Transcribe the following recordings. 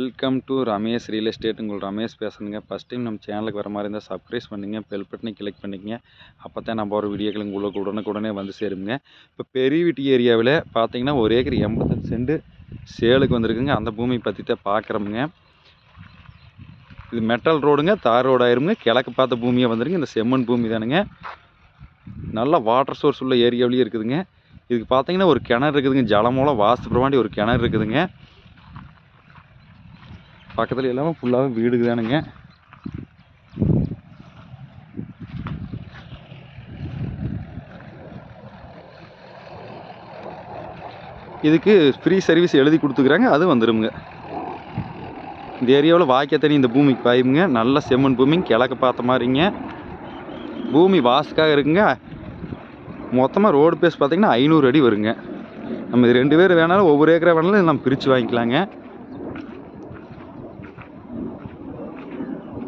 Welcome to Ramesh real estate உங்கள் ரமேஷ் பேசுகிறேங்க first time நம்ம சேனலுக்கு வர மாதிரி இருந்தால் சப்ஸ்கிரைப் பண்ணுங்க. பெல் பட்டனை கிளிக் பண்ணிக்கங்க. அப்போ தான் நம்ம ஒரு வீடியோக்கள் உங்களுக்கு உடனுக்குடனே வந்து சேருங்க. இப்போ பெரிய வீட்டு ஏரியாவில் பார்த்தீங்கன்னா ஒரு ஏக்கர் எண்பத்தஞ்சு சென்ட் சேலுக்கு வந்திருக்குங்க. அந்த பூமி பற்றி தான் பார்க்குறோமுங்க இது மெட்டல் ரோடுங்க தார் ரோடு ஆயிருங்க கிழக்கு பார்த்த பூமியாக வந்துருங்க இந்த செம்மண் பூமி தானுங்க. நல்ல வாட்டர் சோர்ஸ் உள்ள ஏரியாவிலேயே இருக்குதுங்க. இதுக்கு பார்த்தீங்கன்னா ஒரு கிணறு இருக்குதுங்க. ஜலமூலம் வாஸ்து பிரமாண்டி ஒரு கிணறு இருக்குதுங்க. பக்கத்தில் எல்லாமே ஃபுல்லாகவே வீடு தானுங்க. இதுக்கு ஃப்ரீ சர்வீஸ் எழுதி கொடுத்துக்குறாங்க அது வந்துடுங்க இந்த ஏரியாவில் வாய்க்க தண்ணி இந்த பூமிக்கு பாயுங்க நல்ல செம்மண் பூமி கிழக்கு பார்த்த மாதிரிங்க. பூமி வாசுக்காக இருக்குங்க. மொத்தமாக ரோடு பேஸ் பார்த்தீங்கன்னா ஐநூறு அடி வருங்க. நம்ம இது ரெண்டு பேர் வேணாலும் ஒவ்வொரு ஏக்கரா வேணாலும் நம்ம பிரித்து வாங்கிக்கலாங்க.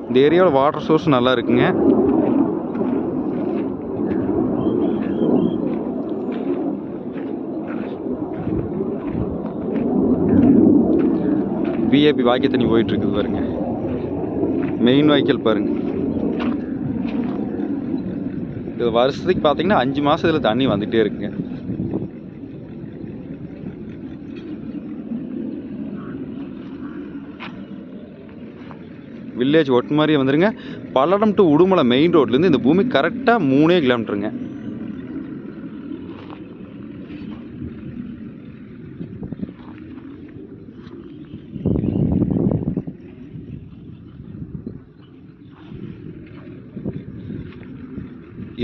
இந்த ஏரியாவில் வாட்டர் சோர்ஸ் நல்லா இருக்குங்க. விஏபி வாய்க்க தண்ணி போயிட்டு இருக்குது பாருங்க. மெயின் வாய்க்கால் பாருங்க. இது வருஷத்துக்கு பார்த்தீங்கன்னா அஞ்சு மாதம் இதில் தண்ணி வந்துகிட்டே இருக்குங்க. வில்லேஜ் ஒட்டு மாதிரியே வந்துருங்க. பல்லடம் டு உடுமலை மெயின் ரோட்லேருந்து இந்த பூமி கரெக்டாக மூணே கிலோமீட்டருங்க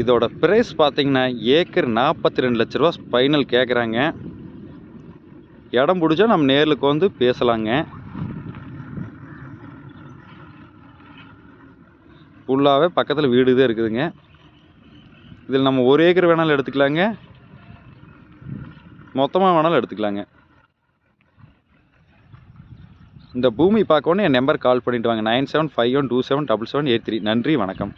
இதோட ப்ரைஸ் பார்த்தீங்கன்னா ஏக்கர் நாற்பத்தி ரெண்டு லட்ச ரூபா ஃபைனல் கேட்குறாங்க இடம் பிடிச்சா நம்ம நேரில் வந்து பேசலாங்க. ஃபுல்லாகவே பக்கத்தில் வீடு தான் இருக்குதுங்க. இதில் நம்ம ஒரு ஏக்கர் வேணாலும் எடுத்துக்கலாங்க. மொத்தமாக வேணாலும் எடுத்துக்கலாங்க. இந்த பூமி பார்க்கணும் என் நம்பர் கால் பண்ணிவிட்டு வாங்க. Nine seven five one two seven double seven eight three. நன்றி வணக்கம்.